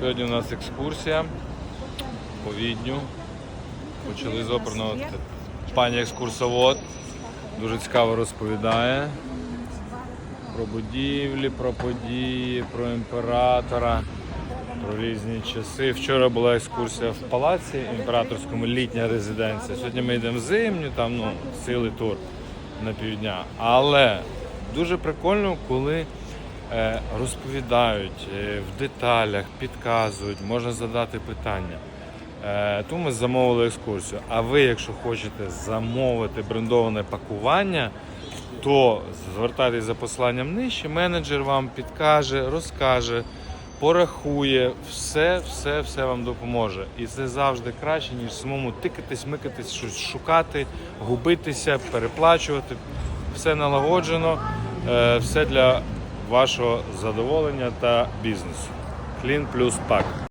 Сьогодні у нас екскурсія по Відню. Почали з оперного пані екскурсовод. Дуже цікаво розповідає про будівлі, про події, про імператора, про різні часи. Вчора була екскурсія в палаці імператорському літня резиденція. Сьогодні ми йдемо в зимню, там ну, цілий тур на півдня. Але дуже прикольно, коли розповідають е, в деталях, підказують, можна задати питання. Е, Тому ми замовили екскурсію. А ви, якщо хочете замовити брендоване пакування, то звертайтесь за посланням нижче, менеджер вам підкаже, розкаже, порахує, все, все, все вам допоможе. І це завжди краще, ніж самому тикатись, микатись, щось шукати, губитися, переплачувати. Все налагоджено, е, все для вашого задоволення та бізнесу. Клін плюс пак.